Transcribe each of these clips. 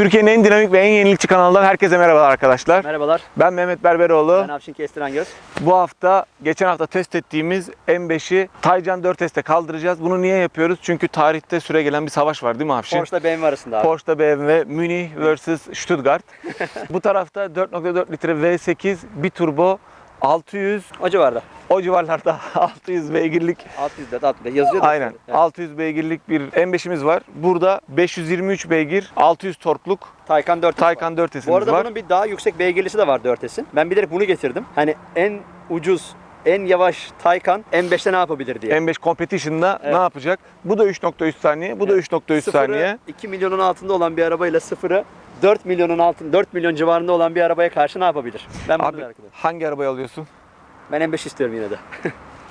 Türkiye'nin en dinamik ve en yenilikçi kanalından herkese merhabalar arkadaşlar. Merhabalar. Ben Mehmet Berberoğlu. Ben Avşin Kestiren Göz. Bu hafta geçen hafta test ettiğimiz M5'i Taycan 4S'te kaldıracağız. Bunu niye yapıyoruz? Çünkü tarihte süre gelen bir savaş var değil mi Afşin? Porsche'la BMW arasında abi. Porsche'da BMW, Münih vs Stuttgart. Bu tarafta 4.4 litre V8 bir turbo 600 O civarda. o civarlarda 600 beygirlik 600 600 yazıyor da. Aynen. Evet. 600 beygirlik bir M5'imiz var. Burada 523 beygir, 600 torkluk Taycan 4 Taycan Bu 4S'imiz arada var. bunun bir daha yüksek beygirlisi de var 4S'in. Ben bilerek bunu getirdim. Hani en ucuz, en yavaş Taycan M5'te ne yapabilir diye. M5 Competition'da Evet. ne yapacak? Bu da 3.3 saniye, bu da Evet. 3.3 Sıfırı saniye. 2 milyonun altında olan bir arabayla sıfırı 4 milyonun altında 4 milyon civarında olan bir arabaya karşı ne yapabilir? Ben bunu Abi merak ediyorum. hangi arabayı alıyorsun? Ben M5 istiyorum yine de.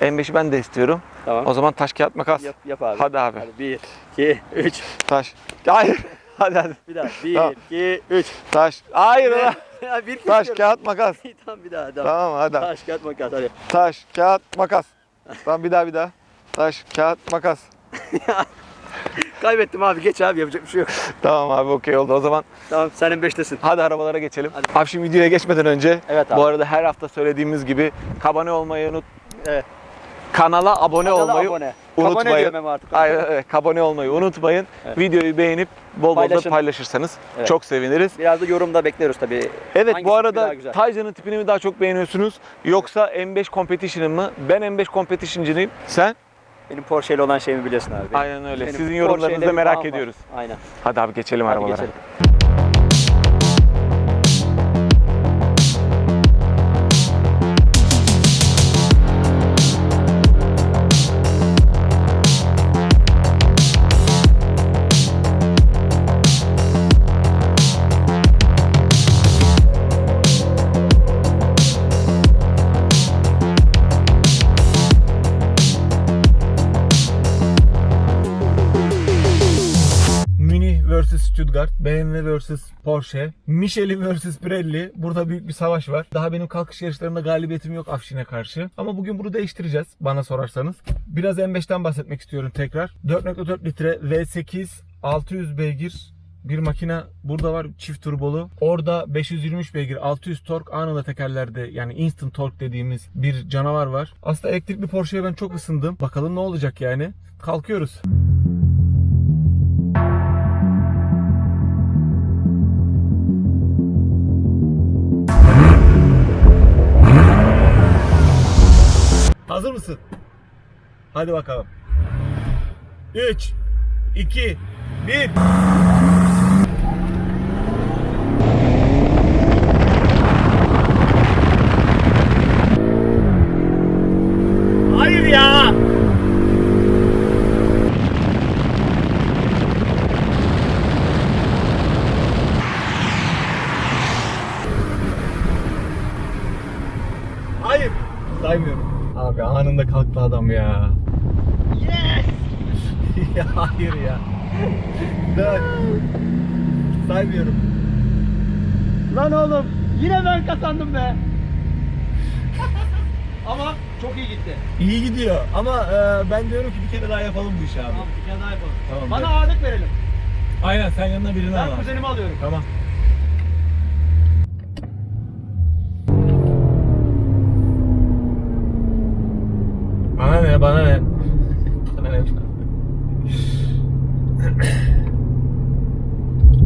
M5'i ben de istiyorum. tamam. O zaman taş kağıt makas. Yap, yap abi. Hadi abi. Hadi 1, 2, 3. Taş. Hayır. hadi hadi. Bir daha. 1, Tamam. 2, 3. Taş. Hayır ulan. Ya bir Taş, kağıt, makas. tamam bir daha. Tamam. Tamam hadi. Taş, kağıt, makas hadi. Taş, kağıt, makas. Tamam bir daha bir daha. Taş, kağıt, makas. Kaybettim abi geç abi yapacak bir şey yok. Tamam abi okey oldu. O zaman Tamam senin beştesin. hadi arabalara geçelim. Hadi. Abi şimdi videoya geçmeden önce Evet abi. bu arada her hafta söylediğimiz gibi abone olmayı unut. Evet. Kanala abone Kanala olmayı abone. unutmayın. Abone diyorum hem artık. Aynen evet, abone olmayı unutmayın. Evet. Videoyu beğenip bol bol da paylaşırsanız Evet. çok seviniriz. Biraz da yorumda bekliyoruz tabii. Evet Hangisi bu arada? Taycan'ın tipini mi daha çok beğeniyorsunuz yoksa M5 Competition'ı mı? Ben M5 Competition'cıyım. Sen? Benim Porsche ile olan şeyimi biliyorsun abi. Aynen öyle. benim Sizin yorumlarınızı bir merak bağım var. ediyoruz. Aynen. Hadi abi geçelim Hadi arabalara. geçelim. Stuttgart, BMW vs Porsche, Michelin vs Pirelli. Burada büyük bir savaş var. Daha benim kalkış yarışlarında galibiyetim yok Afşin'e karşı. Ama bugün bunu değiştireceğiz bana sorarsanız. Biraz M5'ten bahsetmek istiyorum tekrar. 4.4 litre V8 600 beygir bir makine burada var çift turbolu. Orada 523 beygir 600 tork anında tekerlerde yani instant tork dediğimiz bir canavar var. Aslında elektrikli Porsche'ye ben çok ısındım. Bakalım ne olacak yani. Kalkıyoruz. Hazır mısın? Hadi bakalım. 3 2 1 Hayır ya. Hayır. Saymıyorum. Abi anında kalktı adam ya. Yes. ya hayır ya. Dön. Saymıyorum. Lan oğlum yine ben kazandım be. Ama çok iyi gitti. İyi gidiyor ama e, ben diyorum ki bir kere daha yapalım bu işi abi. Tamam bir kere daha yapalım. Tamam, Bana ağırlık verelim. Aynen sen yanına birini al. Ben abi. kuzenimi alıyorum. Tamam. Ne bana ne? Bana ne?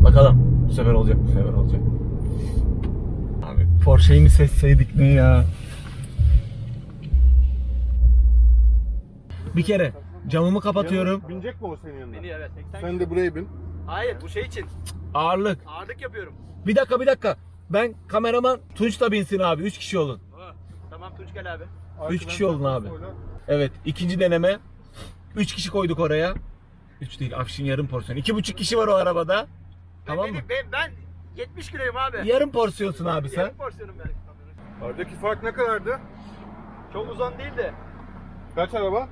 Bakalım. Bu sefer olacak bu sefer olacak. Abi Porsche'yi mi seçseydik ne ya? Bir kere camımı kapatıyorum. Binecek mi o senin yanına? Beni evet. 80 Sen de buraya bin. Hayır bu şey için. Ağırlık. Ağırlık yapıyorum. Bir dakika bir dakika. Ben kameraman Tunç da binsin abi. 3 kişi olun. Tamam Tunç gel abi. Üç kişi oldun abi. Evet ikinci deneme. 3 kişi koyduk oraya. 3 değil Afşin yarım porsiyon. 2,5 kişi var o arabada. Tamam mı? Ben, ben 70 kiloyum abi. Yarım porsiyonsun abi sen. Yarım porsiyonum ben. Aradaki fark ne kadardı? Çok uzun değil de. Kaç araba?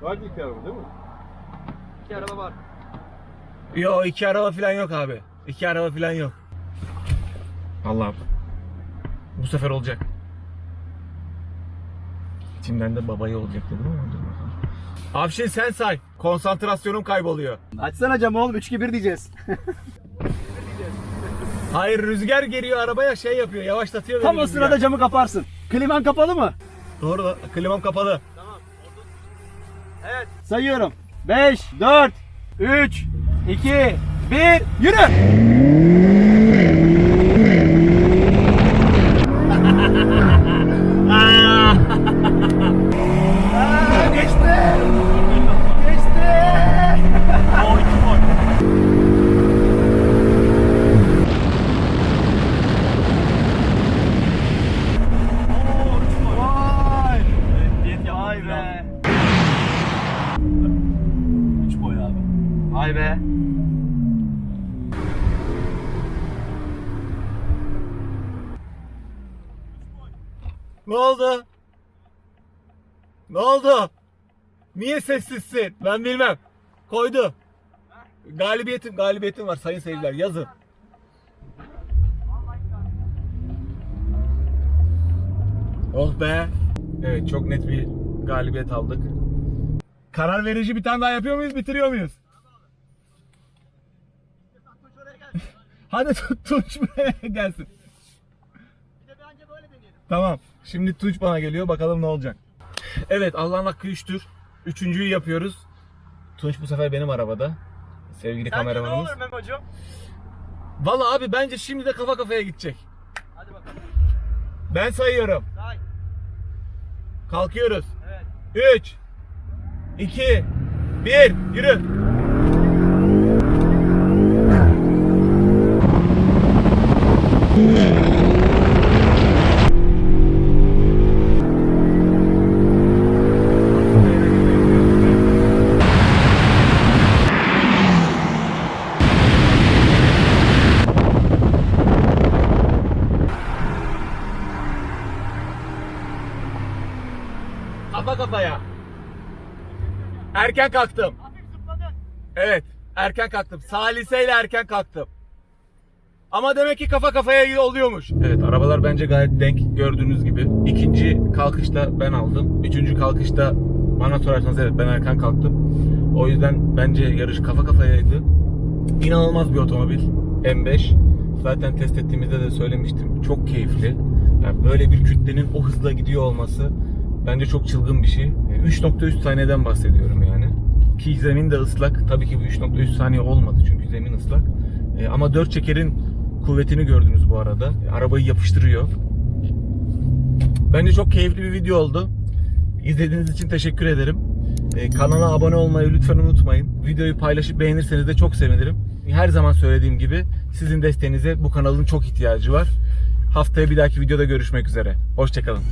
Vardı iki araba değil mi? İki araba var. Yo iki araba falan yok abi. İki araba falan yok. Allah'ım. Bu sefer olacak. İçimden de babayı olacak dedim ama dur bakalım. Afşin sen say. Konsantrasyonum kayboluyor. Açsana camı oğlum 3 2 1 diyeceğiz. Hayır rüzgar geliyor arabaya şey yapıyor yavaşlatıyor. Tam beni o rüzgar. sırada camı kaparsın. Kliman kapalı mı? Doğru da klimam kapalı. Sayıyorum. 5 4 3 2 1 yürü. Vay be. Ne oldu? Ne oldu? Niye sessizsin? Ben bilmem. Koydu. Galibiyetim, galibiyetim var sayın seyirciler. Yazın. Oh be. Evet çok net bir galibiyet aldık. Karar verici bir tane daha yapıyor muyuz, bitiriyor muyuz? Hadi Tunç gelsin. Tamam. Şimdi Tunç bana geliyor. Bakalım ne olacak. Evet Allah'ın hakkı üçtür. Üçüncüyü yapıyoruz. Tunç bu sefer benim arabada. Sevgili kameramanımız. Memo'cum? Valla abi bence şimdi de kafa kafaya gidecek. Hadi bakalım. Ben sayıyorum. Say. Kalkıyoruz. Evet. 3 2 1 Yürü. Erken kalktım. Evet, erken kalktım. Saliseyle erken kalktım. Ama demek ki kafa kafaya oluyormuş. Evet, arabalar bence gayet denk gördüğünüz gibi. İkinci kalkışta ben aldım. Üçüncü kalkışta bana sorarsanız evet ben erken kalktım. O yüzden bence yarış kafa kafayaydı. İnanılmaz bir otomobil. M5. Zaten test ettiğimizde de söylemiştim. Çok keyifli. Yani böyle bir kütlenin o hızla gidiyor olması bence çok çılgın bir şey. 3.3 saniyeden bahsediyorum yani. Ki zemin de ıslak. Tabii ki bu 3.3 saniye olmadı çünkü zemin ıslak. E, Ama 4 çekerin kuvvetini gördünüz bu arada. E, Arabayı yapıştırıyor. Bence çok keyifli bir video oldu. İzlediğiniz için teşekkür ederim. E, kanala abone olmayı lütfen unutmayın. Videoyu paylaşıp beğenirseniz de çok sevinirim. Her zaman söylediğim gibi sizin desteğinize bu kanalın çok ihtiyacı var. Haftaya bir dahaki videoda görüşmek üzere. Hoşçakalın.